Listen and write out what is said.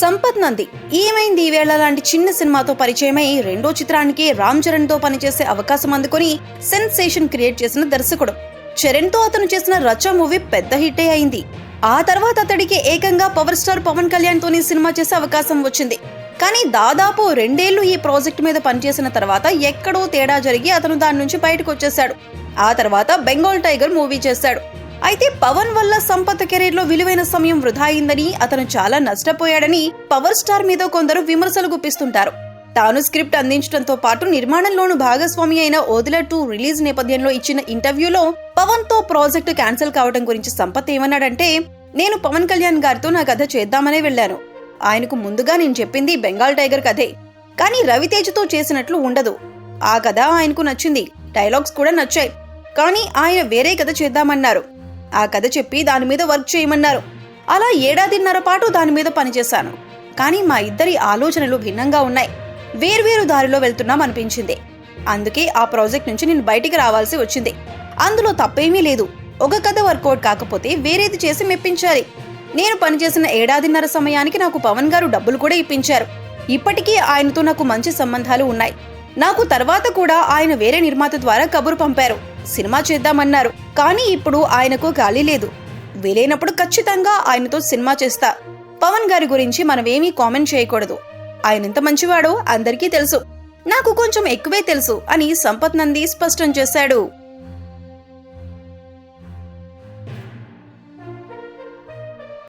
సంపత్ నంది ఏమైంది? ఈవేళ లాంటి చిన్న సినిమాతో పరిచయమై రెండో చిత్రానికి రామ్ చరణ్తో పనిచేసే అవకాశం అందుకొని సెన్సేషన్ క్రియేట్ చేసిన దర్శకుడు. చరణ్తో అతను చేసిన రచ మూవీ పెద్ద హిట్టే అయింది. ఆ తర్వాత అతడికి ఏకంగా పవర్ స్టార్ పవన్ కళ్యాణ్ తోని సినిమా చేసే అవకాశం వచ్చింది. కానీ దాదాపు రెండేళ్ళు ఈ ప్రాజెక్ట్ మీద పనిచేసిన తర్వాత ఎక్కడో తేడా జరిగి అతను దాని నుంచి బయటకు వచ్చేశాడు ఆ తర్వాత బెంగాల్ టైగర్ మూవీ చేశాడు. అయితే పవన్ వల్ల సంపత్ కెరీర్లో విలువైన సమయం వృధా అయిందని అతను చాలా నష్టపోయాడని పవర్ స్టార్ మీద కొందరు విమర్శలు గుప్పిస్తుంటారు. తాను స్క్రిప్ట్ అందించడంతో పాటు నిర్మాణంలోనూ భాగస్వామి అయిన ఓదిల టూ రిలీజ్ నేపథ్యంలో ఇచ్చిన ఇంటర్వ్యూలో పవన్తో ప్రాజెక్టు క్యాన్సిల్ కావడం గురించి సంపత్ ఏమన్నాడంటే నేను పవన్ కళ్యాణ్ గారితో నా కథ చేద్దామనే వెళ్ళాను. ఆయనకు ముందుగా నేను చెప్పింది బెంగాల్ టైగర్ కథే. కానీ రవితేజతో చేసినట్లు ఉండదు. ఆ కథ ఆయనకు నచ్చింది. డైలాగ్స్ కూడా నచ్చాయి. కానీ ఆయన వేరే కథ చేద్దామన్నారు. ఆ కథ చెప్పి దాని మీద వర్క్ చేయమన్నారు. అలా ఏడాదిన్నర పాటు దాని మీద పనిచేశాను. కానీ మా ఇద్దరి ఆలోచనలు భిన్నంగా ఉన్నాయి. వేర్వేరు దారిలో వెళ్తున్నాం అనిపించింది. అందుకే ఆ ప్రాజెక్ట్ నుంచి నేను బయటికి రావాల్సి వచ్చింది. అందులో తప్పేమీ లేదు. ఒక కథ వర్కౌట్ కాకపోతే వేరేది చేసి మెప్పించాలి. నేను పనిచేసిన ఏడాదిన్నర సమయానికి నాకు పవన్ గారు డబ్బులు కూడా ఇప్పించారు. ఇప్పటికీ ఆయనతో నాకు మంచి సంబంధాలు ఉన్నాయి. నాకు తర్వాత కూడా ఆయన వేరే నిర్మాత ద్వారా కబురు పంపారు. సినిమా చేద్దామన్నారు. కానీ ఇప్పుడు ఆయనకు ఖాళీ లేదు. వీలైనప్పుడు ఖచ్చితంగా ఆయనతో సినిమా చేస్తా. పవన్ గారి గురించి మనమేమీ కామెంట్ చేయకూడదు. ఆయన ఎంత మంచివాడో అందరికీ తెలుసు. నాకు కొంచెం ఎక్కువే తెలుసు అని సంపత్ నంది స్పష్టం చేశాడు.